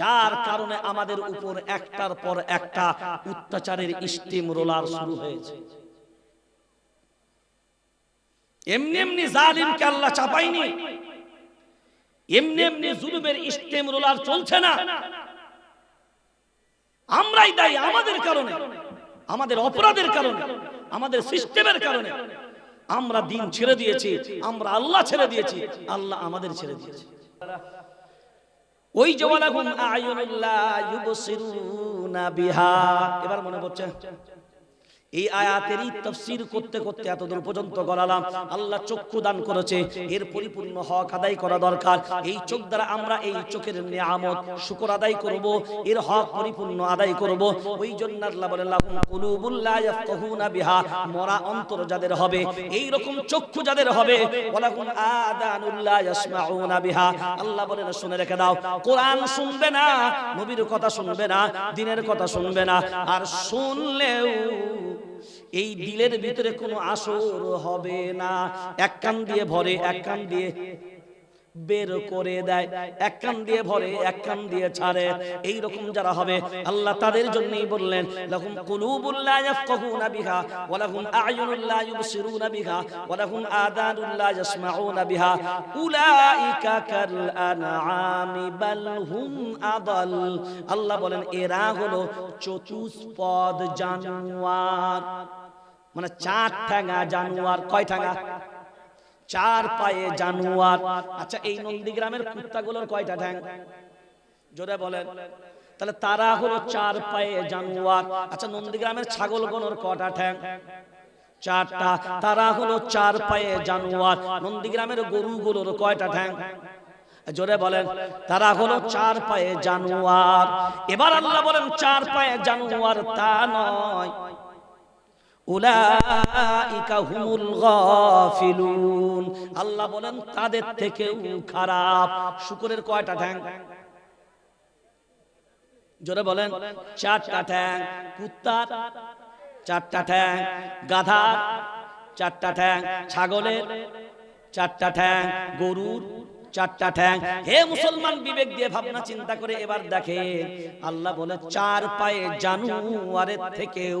যার কারণে আমাদের উপর একটার পর একটা অত্যাচারের স্টিম রোলার শুরু হয়েছে। এমনি এমনি জালিমকে আল্লাহ চাপাইনি এমনি এমনি জুলুমের স্টিম রোলার চলছে না। আমরাই দায়ী আমাদের কারণে। আমাদের অপরাধের কারণে। আমাদের সিস্টেমের কারণে। আমরা দিন ছেড়ে দিয়েছি। আমরা আল্লাহ ছেড়ে দিয়েছি। আল্লাহ আমাদের ছেড়ে দিয়েছে। ওই জওয়ালাহুম আয়ুনুল্লাহ ইউবসিরুনা বিহা। এবার মনে পড়ছে? এই আয়াতেরই তফসির করতে করতে এতদূর পর্যন্ত গড়ালাম আল্লাহ চক্ষু দান করেছে, এর পরিপূর্ণ হক আদায় করা দরকার। এই চোখ দ্বারা আমরা এই চোখের নিয়ামত শুকর আদায় করব, এর হক পরিপূর্ণ আদায় করব। ওই জন্য আল্লাহ বলেন লাহুম কুলুবুল ইয়াফকাহুনা বিহা। মরা অন্তর যাদের হবে এই রকম চক্ষু যাদের হবে বিহা। আল্লাহ বলেন শুনে রেখে দাও, কোরআন শুনবে না, নবীর কথা শুনবে না, দিনের কথা শুনবে না। আর শুনলেও এই দিলের ভিতরে কোনো আসর হবে না। এক কান দিয়ে ভরে এক কান দিয়ে বের করে দেয়। এক কান দিয়ে ভরে, এক কান দিয়ে ছাড়ে। এই রকম যারা হবে, আল্লাহ তাদের জন্যই বললেন, লাহুম কুলুবুল লা ইয়াফকাহুনা বিহা, ওয়া লাহুম আ'য়ুনুল লা ইউবসিরুনা বিহা, ওয়া লাহুম আদানুল লা ইয়াসমাউনা বিহা। উলাইকা কাল আনআমি বাল হুম আদাল। আল্লাহ বলেন, এরা হলো চতুষ্পদ জানোয়ার। মানে চার ঠ্যাঙা জানোয়ার। কয় ঠ্যাঙা চার পায়ে জানুয়ার। আচ্ছা এই নন্দীগ্রামের কুত্তাগুলোর কয়টা ঠ্যাং জোরে বলেন। তাহলে তারা হলো চার পায়ে জানুয়ার। আচ্ছা নন্দীগ্রামের ছাগলগণের কটা ঠ্যাং চারটা। তারা হলো চার পায়ে জানুয়ার। নন্দীগ্রামের গরুগুলোর কয়টা ঠ্যাং জোরে বলেন। তারা হলো চার পায়ে জানোয়ার। এবার আল্লাহ বলেন চার পায়ে জানুয়ার তা নয়। আল্লাহ বলেন, তাদের থেকেও খারাপ। শুকরের কয়টা ঠ্যাং? জোরে বলেন, চারটা ঠ্যাং। কুত্তার চারটা ঠ্যাং। গাধা, চারটা ঠ্যাং। ছাগলের চারটা ঠ্যাং। গরুর চারটা ঠ্যাং। হে মুসলমান, বিবেক দিয়ে ভাবনা, চিন্তা করে এবার দেখে। আল্লাহ বলে, চার পায়ে জানুয়ারের থেকেও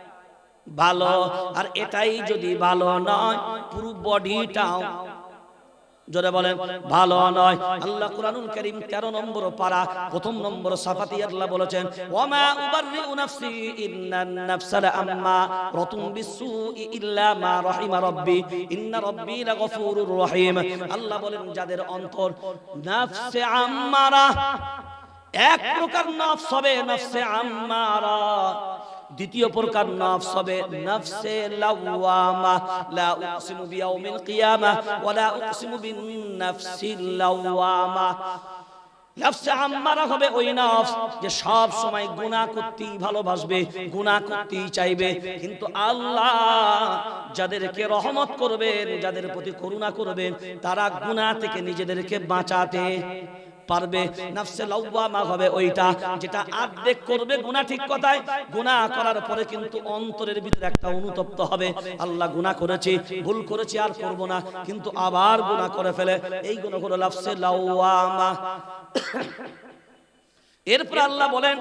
ভালো। আর এটাই যদি ভালো নয় পুরো বডিটাও জোরে বলেন ভালো নয়। আল্লাহ কুরআনুল কারীম 13 নম্বর পারা প্রথম নম্বর সাফাতি আল্লাহ বলেছেন ওয়ামা উবাররিউ নাফসি ইন্নান নাফসা লাম্মা রাতুম বিসুই ইল্লা মা রাহিমা রাব্বি। ইন্না রাব্বি লাগফুরুর রহিম। আল্লাহ বলেন যাদের অন্তর নাফসে আম্মারা এক প্রকার নফস হবে নফসে আম্মারা। দ্বিতীয় প্রকার নফস হবে নফসে লাওয়ামা। লা উকসিমু বিয়াউমিল কিয়ামা ওয়া লা উকসিমু বিন লাওয়ামা। নফসে আম্মারা হবে ওই নফস যে সব সময় গুনাহ করতেই ভালোবাসবে, গুনাহ করতেই চাইবে। কিন্তু আল্লাহ যাদেরকে রহমত করবেন, যাদের প্রতি করুণা করবেন, তারা গুনাহ থেকে নিজেদেরকে বাঁচাতে পারবে, নফসে লাওয়ামা হবে ওইটা, যেটা আর্ধেক করবে গুনাহ ঠিক কথায়। গুনাহ করার পরে কিন্তু অন্তরের ভিতরে একটা অনুতপ্ত হবে। আল্লাহ গুনাহ করেছি, ভুল করেছি, আর করব না। কিন্তু আবার গুনাহ করে ফেলে। এই গুণ হলো নফসে লাওয়ামা এরপর আল্লাহ বলেন,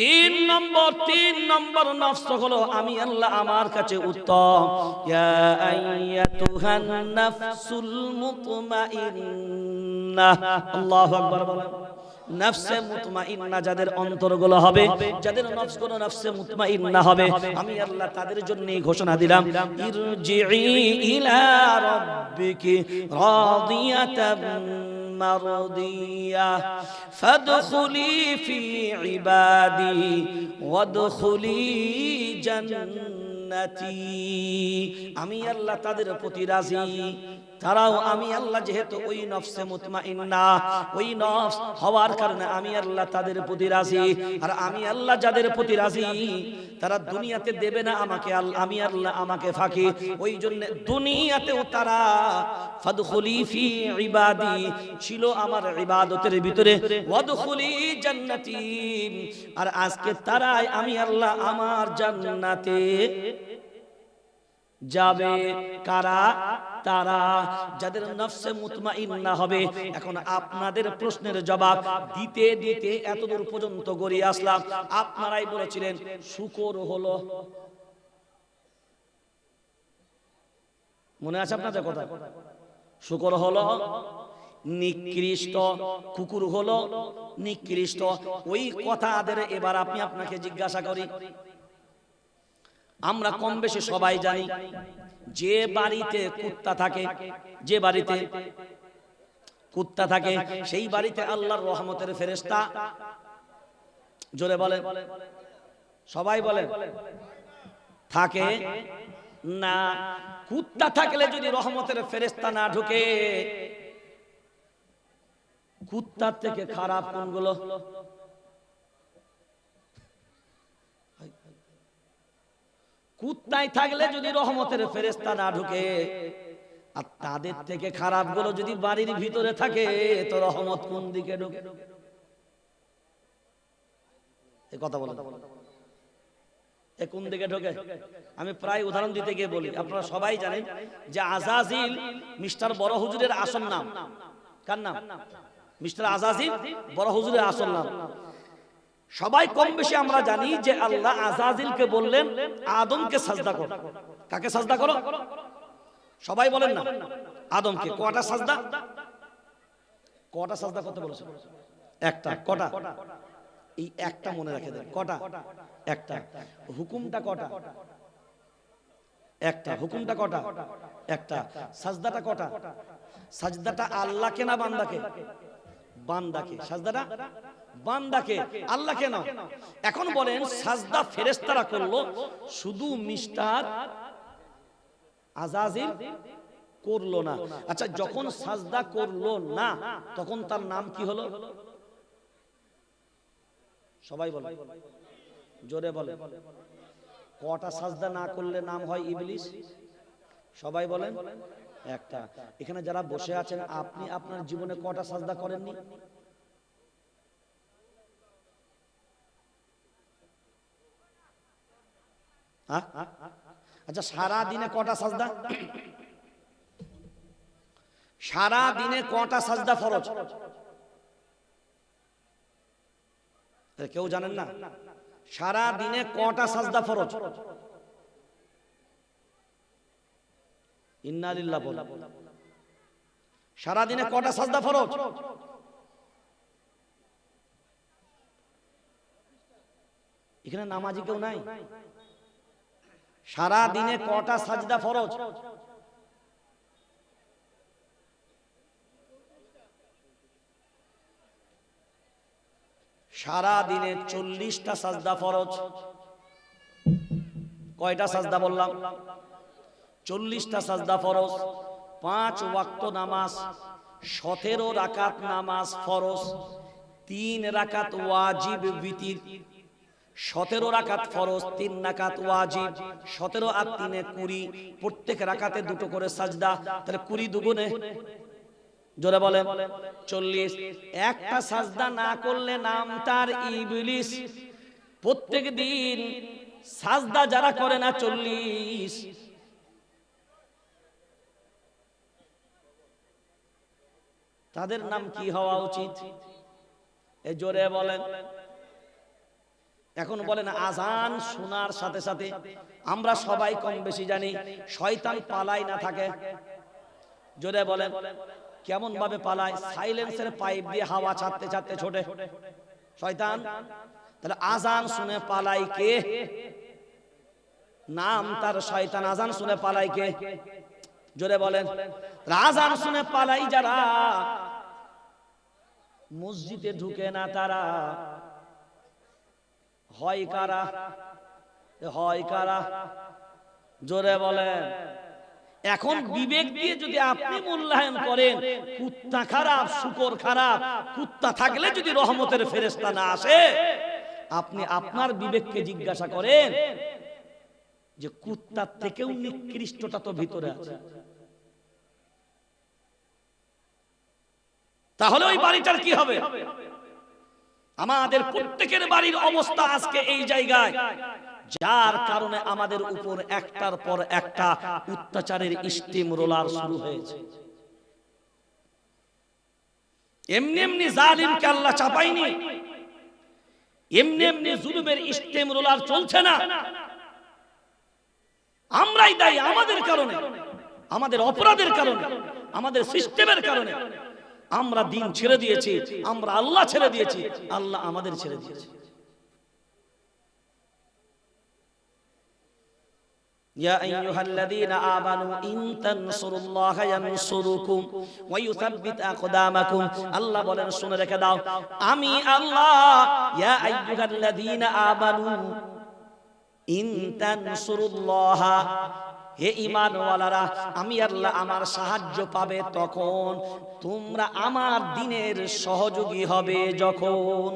তিন নম্বর তিন নম্বর নফস হলো, আমি আল্লাহ আমার কাছে উত্তম। ইয়া আইয়াতুহান নাফসুল মুতমাইন্না। আল্লাহু আকবার বলেন নফসে মুতমাইন্না যাদের অন্তরগুলো হবে যাদের নফসগুলো নফসে মুতমাইন্না হবে আমি আল্লাহ তাদের জন্য ঘোষণা দিলাম ইরজিই ইলা রাব্বিকি রাদিয়াতাম مرضية فادخلي في عبادي وادخلي جنتي জান্নাতি আমি আল্লাহ তাদের প্রতি রাজি। তারাও আমি আল্লাহ যেহেতু ওই নফসে মুতমাইন্না ওই নফস হওয়ার কারণে আমি আল্লাহ তাদের প্রতি রাজি। আর আমি আল্লাহ যাদের প্রতি রাজি, তারা দুনিয়াতে দেবে না আমাকে আমি আল্লাহ আমাকে ফাঁকি। ওই জন্য দুনিয়াতেও তারা ফাদখুলি ফি ইবাদি ছিল আমার ইবাদতের ভিতরে। ওয়াদখুলি জান্নাতি। আর আজকে তারাই আমি আল্লাহ আমার জান্নাতে যাবে কারা? তারা যাদের নফসে মুতমাইন্না হবে। এখন আপনাদের প্রশ্নের জবাব দিতে দিতে এতদূর পর্যন্ত গড়িয়ে আসলাম। আপনারাই বলেছিলেন শুকর হলো। মনে আছে আপনাদের কথা? শুকর হলো নিকৃষ্ট কুকুর হলো। নিকৃষ্ট। ওই কথা কথাদের এবার আপনি আপনাকে জিজ্ঞাসা করি। আমরা কম বেশি সবাই জানি যে বাড়িতে কুত্তা থাকে যে বাড়িতে কুত্তা থাকে সেই বাড়িতে আল্লাহর রহমতের ফেরেস্তা জোরে বলেন। সবাই বলেন। থাকে না কুত্তা থাকলে যদি রহমতের ফেরেস্তা না ঢুকে কুত্তার থেকে খারাপ কোনগুলো? কুত্তায় থাকলে যদি রহমতের ফেরেস্তা না ঢুকে, আর তাদের থেকে খারাপগুলো যদি বাড়ির ভিতরে থাকে, তো রহমত কোন দিকে ঢুকে? কথা বলো এ কোন দিকে ঢোকে? আমি প্রায় উদাহরণ দিতে গিয়ে বলি, আপনারা সবাই জানেন যে আজাজিল মিস্টার বড় হুজুরের আসল নাম। কার নাম? মিস্টার আজাজিল বড় হুজুরের আসল নাম। সবাই কম বেশি আমরা জানি যে আল্লাহ আজাজিলকে বললেন আদমকে সাজদা করো। কাকে সাজদা করো? সবাই বলেন না। আদমকে কটা সাজদা? কটা সাজদা করতে বলেছে? একটা কটা? এই একটা মনে রাখে দেন। কটা? একটা। হুকুমটা কটা? একটা। হুকুমটা কটা? একটা। সাজদাটা কটা? সাজদাটা আল্লাহকে না বান্দাকে? বান্দাকে। সাজদাটা? বান্দাকে। আল্লাহকে না এখন বলেন সাজদা ফেরেস্তারা করল শুধু মিস্টার আজাজিল করল না। আচ্ছা যখন সাজদা করল না তখন তার নাম কি হলো? সবাই বলে। জোরে বলে। কটা সাজদা না করলে নাম হয় ইবলিস? সবাই বলেন। একটা। এখানে যারা বসে আছেন, আপনি আপনার জীবনে কটা সাজদা করেননি? আচ্ছা সারা দিনে কটা সাজদা? সারা দিনে কটা সাজদা ফরজ? কেউ জানেন না? সারা দিনে কটা সাজদা ফরজ? ইন্নালিল্লাহ বল। সারা দিনে কটা সাজদা ফরজ? এখানে নামাজি কেউ নাই? সারা দিনে কটা সাজদা ফরজ? সারা দিনে চল্লিশটা সাজদা ফরজ। কয়টা সাজদা বললাম? চল্লিশটা সাজদা ফরজ, পাঁচ ওয়াক্ত নামাজ, সতেরো রাকাত নামাজ ফরজ, তিন রাকাত ওয়াজিব বিতির, সতেরো রাকাত ফরজ, তিন রাকাত ওয়াজিব, সতেরো আর তিনে কুড়ি, প্রত্যেক রাকাতে দুটো করে সাজদা, তাহলে কুড়ি দুগুণে, জোরে বলে চল্লিশ। একটা সাজদা না করলে নাম তার ইবলিস, প্রত্যেক দিন সাজদা যারা করে না চল্লিশ তাদের নাম কি হওয়া উচিত? এ জোরে বলেন। এখন বলেন আজান শোনার সাথে সাথে আমরা সবাই কম বেশি জানি শয়তান পালাই না থাকে। জোরে বলেন কেমন ভাবে পালায় সাইলেন্সের পাইপ দিয়ে হাওয়া ছাড়তে ছাড়তে ছোটে। শয়তান তাহলে আজান শুনে পালাই কে? নাম তার শয়তান আজান শুনে পালাই কে? জোরে বলেন আজান শুনে পালাই যারা, মসজিদে ঢুকে না তারা, হয় কারা? হয় কারা? জোরে বলেন, এখন বিবেক দিয়ে যদি আপনি মূল্যায়ন করেন, কুত্তা খারাপ, শুকর খারাপ, কুত্তা থাকলে যদি রহমতের ফেরেস্তা না আসে, আপনি আপনার বিবেককে জিজ্ঞাসা করেন যে কুত্তার থেকেও নিকৃষ্টটা তো ভিতরে আছে। তাহলে ওই বাড়িটার কি হবে? আমাদের প্রত্যেকের বাড়ির অবস্থা আজকে এই জায়গায়। যার কারণে আমাদের উপর একটার পর একটা অত্যাচারের স্টিম রোলার শুরু হয়েছে। এমনি এমনি জালিমকে আল্লাহ চাপাইনি এমনি এমনি জুলুমের স্টিম রোলার চলছে না। আমরাই দায়ী আমাদের কারণে। আমাদের অপরাধের কারণে। আমাদের সিস্টেমের কারণে। আমরা দিন ছেড়ে দিয়েছি আমরা আল্লাহ ছেড়ে দিয়েছি আল্লাহ আমাদের ছেড়ে দিয়েছে يا أيها الذين آمنوا إن تنصروا الله ينصركم ويثبت أقدامكم الله বলেন শুনে রেখে দাও আমি আল্লাহ يا أيها الذين آمنوا ইন তানসুরুল্লাহ হে ইমানওয়ালারা আমি আল্লাহ আমার সাহায্য পাবে তখন তোমরা আমার দিনের সহযোগী হবে যখন।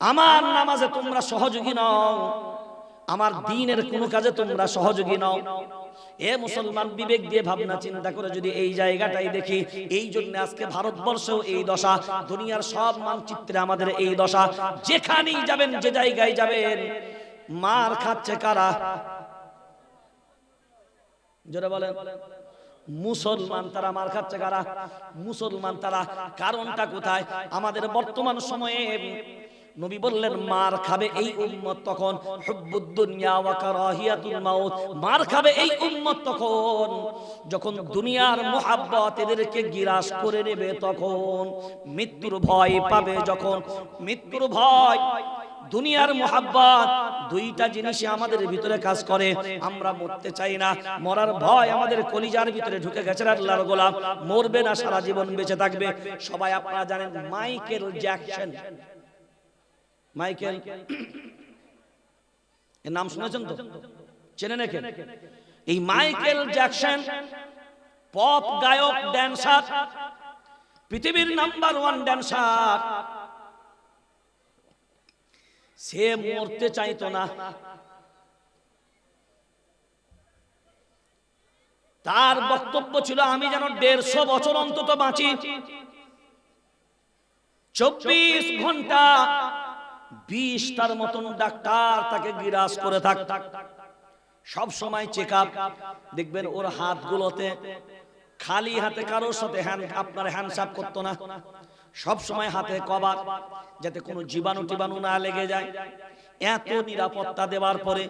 আমার নামাজে তোমরা সহযোগী নও, আমার দিনের কোনো কাজে তোমরা সহযোগী নও। এ মুসলমান বিবেক দিয়ে ভাবনা চিন্তা করে যদি এই জায়গাটাই দেখি, এই জন্য আজকে ভারতবর্ষেও এই দশা, দুনিয়ার সব মানচিত্রে আমাদের এই দশা, যেখানেই যাবেন, যে জায়গায় যাবেন মার খাচ্ছে কারা? জোরে বলেন। মুসলমান তারা মার খাচ্ছে কারা? মুসলমান তারা কারণটা কোথায়? আমাদের বর্তমান সময়ে নবী বললেন, মার খাবে এই উম্মত তখন হুব্বুদ দুনিয়া ওয়া কারাহিয়াতুল মাউত। মার খাবে এই উম্মত তখন। যখন দুনিয়ার মোহাব্বত এদেরকে গিরাস করে নেবে তখন মৃত্যুর ভয় পাবে। যখন মৃত্যুর ভয় দুনিয়ার মোহাব্বত, দুইটা জিনিসই আমাদের ভিতরে কাজ করে। আমরা মরতে চাই না। মরার ভয় আমাদের কলিজার ভিতরে ঢুকে গেছে আল্লাহর গোলাম। মরবে না, সারা জীবন বেঁচে থাকবে। সবাই আপনারা জানেন মাইকেল জ্যাকসন। মাইকেল, এর নাম শুনেছেন তো? চেনে নাকি এই মাইকেল জ্যাকসন পপ গায়ক ড্যান্সার পৃথিবীর নাম্বার ওয়ান ড্যান্সার সে মরতে চাইতো না। তার বক্তব্য ছিল, আমি যেন দেড়শো বছর অন্তত বাঁচি। চব্বিশ ঘণ্টা বিশ তার মতন ডাক্তার তাকে গিরাজ করে থাক। সব সময় চেক আপ দেখবেন ওর হাতগুলোতে খালি হাতে কারোর সাথে আপনার হ্যান্ডসাপ করতো না। সব সময় হাতে কভার যাতে কোনো জীবাণু টিবাণু না লেগে যায়। এত নিরাপত্তা দেওয়ার পরে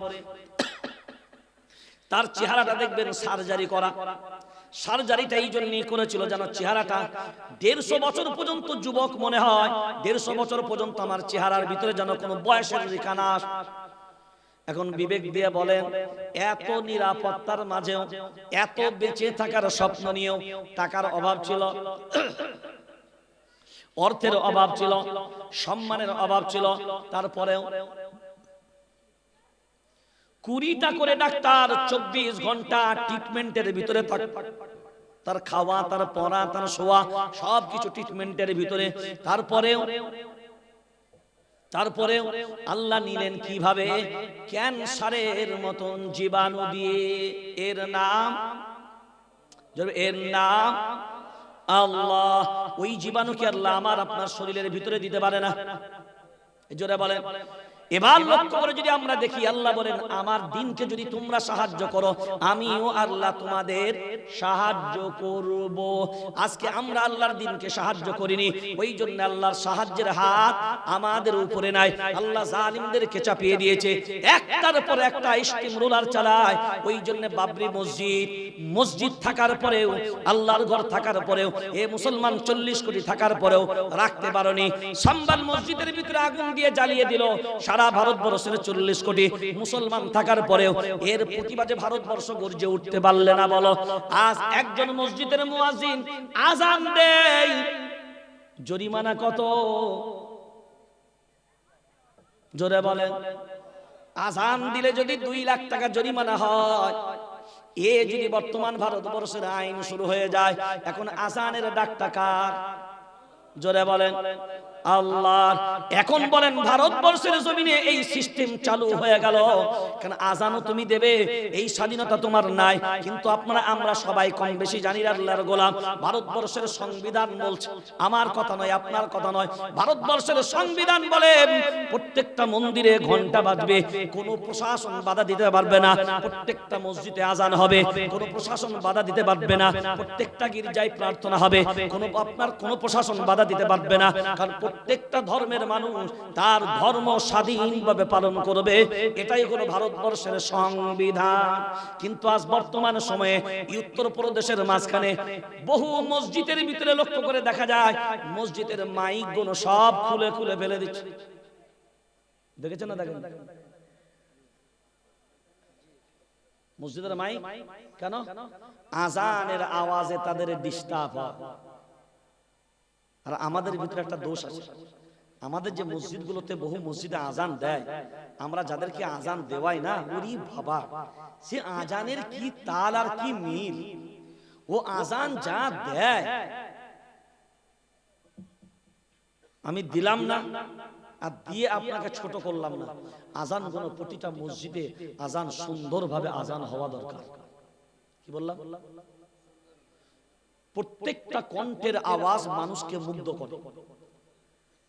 তার চেহারাটা দেখবেন সার্জারি করা। সার্জারিটা এই জন্যই করেছিল যেন চেহারাটা দেড়শো বছর পর্যন্ত যুবক মনে হয় দেড়শো বছর পর্যন্ত আমার চেহারার ভিতরে যেন কোনো বয়সের রেখা না এখন বিবেক দিয়ে বলেন এত নিরাপত্তার মাঝেও এত বেঁচে থাকার স্বপ্ন নিয়েও টাকার অভাব ছিল। অর্থের অভাব ছিল সম্মানের অভাব ছিল তারপরেও কুড়িটা করে ডাক্তার চব্বিশ ঘণ্টা ট্রিটমেন্টের ভিতরে থাক- তার খাওয়া তার পড়া তার শোয়া সবকিছু ট্রিটমেন্টের ভিতরে। তারপরেও তারপরে আল্লাহ নিলেন কীভাবে? ক্যান্সারের মতন জীবাণু দিয়ে। এর নাম এর নাম আল্লাহ ওই জীবাণুকে আল্লাহ আমার আপনার শরীরের ভিতরে দিতে পারে না। জোরে বলেন। এবার লক্ষ্য করে যদি আমরা দেখি, আল্লাহ বলেন, আমার দিনকে যদি তোমরা সাহায্য করো, আমিও আল্লাহ তোমাদের সাহায্য করব। আজকে আমরা আল্লাহর দিনকে সাহায্য করিনি, ওই জন্য আল্লাহর সাহায্যের হাত আমাদের উপরে নাই। আল্লাহ জালিমদেরকে চাপিয়ে দিয়েছে, একটার পর একটা স্টিম রোলার চালায়। ওই জন্য বাবরি মসজিদ মসজিদ থাকার পরেও, আল্লাহর ঘর থাকার পরেও, এ মুসলমান চল্লিশ কোটি থাকার পরেও রাখতে পারোনি। সাম্বাল মসজিদের ভিতরে আগুন দিয়ে জ্বালিয়ে দিল সারা ভারতবর্ষের চল্লিশ কোটি মুসলমান থাকার পরেও এর প্রতিবাদে ভারতবর্ষ গর্জে উঠতে পারলে না বলো। আজ একজন মসজিদের মুয়াজিন আজান জরিমানা কত? জোরে বলেন। আজান দিলে যদি দুই লাখ টাকা জরিমানা হয়, এ যদি বর্তমান ভারতবর্ষের আইন শুরু হয়ে যায়, এখন আজানের ডাক টাকার জোরে বলেন। আল্লাহ। এখন বলেন ভারতবর্ষের জমিনে এই সিস্টেম চালু হয়ে গেল। কেন আজানও তুমি দেবে। এই স্বাধীনতা তোমার নাই। কিন্তু আপনারা, আমরা সবাই কম বেশি জানি আল্লাহর গোলাম। ভারতবর্ষের সংবিধান বলছে, আমার কথা নয়, আপনার কথা নয়। ভারতবর্ষের সংবিধান বলে প্রত্যেকটা মন্দিরে ঘণ্টা বাজবে। কোনো প্রশাসন বাধা দিতে পারবে না। প্রত্যেকটা মসজিদে আজান হবে। কোনো প্রশাসন বাধা দিতে পারবে না। প্রত্যেকটা গির্জায় প্রার্থনা হবে। কোনো, আপনার কোনো প্রশাসন বাধা দিতে পারবে না। কারণ প্রত্যেকটা ধর্মের মানুষ তার ধর্ম স্বাধীনভাবে পালন করবে। এটাই হলো ভারতবর্ষের সংবিধান। কিন্তু আজ বর্তমান সময়ে এই উত্তরপ্রদেশের মাঝখানে বহু মসজিদের ভিতরে লক্ষ্য করে দেখা যায়, মসজিদের মাইকগুলো সব খুলে খুলে ফেলে দিচ্ছে। দেখেছেন না দেখেন? মসজিদের মাইক? কেন? আজানের আওয়াজে তাদের ডিস্টার্ব হয়। আর আমাদের ভিতরে একটা দোষ আছে। আমাদের যে মসজিদগুলোতে বহু মসজিদে আজান দেয় আমরা যাদেরকে আজান দেওয়াই না ওরি বাবা। সে আজানের কি তাল আর কি মিল? ও আজান যা দেয়। আমি দিলাম না আর দিয়ে আপনাকে ছোট করলাম না। আজানগুলো প্রতিটা মসজিদে আজান সুন্দরভাবে আজান হওয়া দরকার। কি বললাম? প্রত্যেকটা কণ্ঠের আওয়াজ মানুষকে মুগ্ধ করে।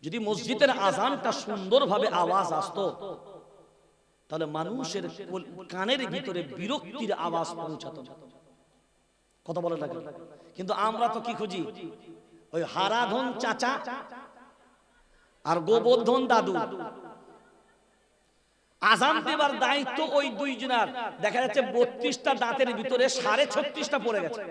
যদি মসজিদের আজানটা সুন্দরভাবে আওয়াজ আসতো তাহলে মানুষের কানের ভিতরে বিরক্তির আওয়াজ পৌঁছাতো। কথা বলে লাগে কিন্তু আমরা তো কি খুঁজি? ওই হারাধন চাচা আর গোবর্ধন দাদু। আজান দেবার দায়িত্ব ওই দুইজনার। দেখা যাচ্ছে বত্রিশটা দাঁতের ভিতরে সাড়ে ছত্রিশটা পড়ে গেছে।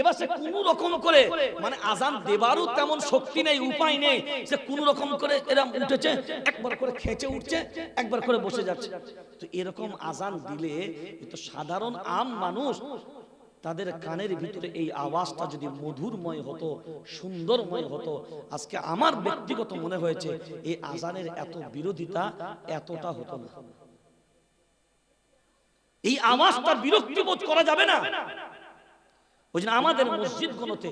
এবার সে কোন রকম করে মানে আজান দেবারও তেমন শক্তি নেই, উপায় নেই সে কোন রকম করে এরকম উঠেছে, একবার করে খেঁচে উঠছে, একবার করে বসে যাচ্ছে। তো এরকম আজান দিলে তো সাধারণ আম মানুষ তাদের কানের ভিতরে এই আওয়াজটা যদি মধুরময় হতো, সুন্দরময় হতো, আজকে আমার ব্যক্তিগত মনে হয়েছে, এই আজানের এত বিরোধিতা এতটা হতো না। এই আওয়াজটা বিরক্তি বোধ করা যাবে না। জন্য আমাদের মসজিদ গুলোতে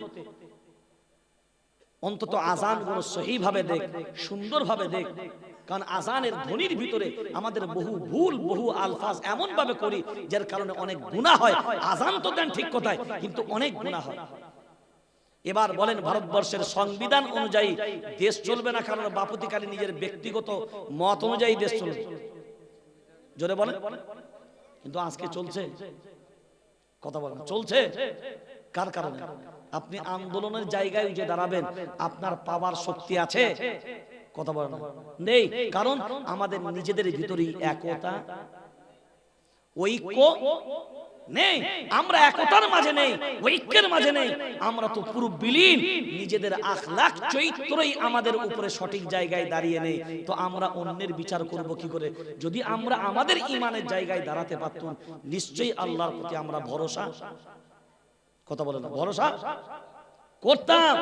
অন্তত আজানগুলো সহি ভাবে দেখ সুন্দর ভাবে দেখ, কারণ আজানের ধ্বনির ভিতরে আমাদের বহু ভুল, বহু আলফাজ এমন ভাবে করি, যার কারণে অনেক গুণা হয়। আজান তো দেন ঠিক কথায় কিন্তু অনেক গুণা হয়। এবার বলেন ভারতবর্ষের সংবিধান অনুযায়ী দেশ চলবে না কারণ বাপতিকালী নিজের ব্যক্তিগত মত অনুযায়ী দেশ চলবে। জোরে বলেন। কিন্তু আজকে চলছে। কথা বলেন। চলছে? কার কারণে? আপনি আন্দোলনের জায়গায় যে দাঁড়াবেন। আপনার পাওয়ার শক্তি আছে। কথা বলেন। নেই। কারণ আমাদের নিজেদের ভিতরেই একতা ঐক্য নেই। আমরা একতার মাঝে নেই, ঐক্যের মাঝে নেই। আমরা তো পুরো বিলীন। নিজেদের আখলাখ চরিত্রই আমাদের উপরে সঠিক জায়গায় দাঁড়িয়ে নেই। তো আমরা অন্যের বিচার করব কি করে? যদি আমরা আমাদের ইমানের জায়গায় দাঁড়াতে পারতাম, নিশ্চয়ই আল্লাহর প্রতি আমরা ভরসা। কথা বলে না, ভরসা? করতাম।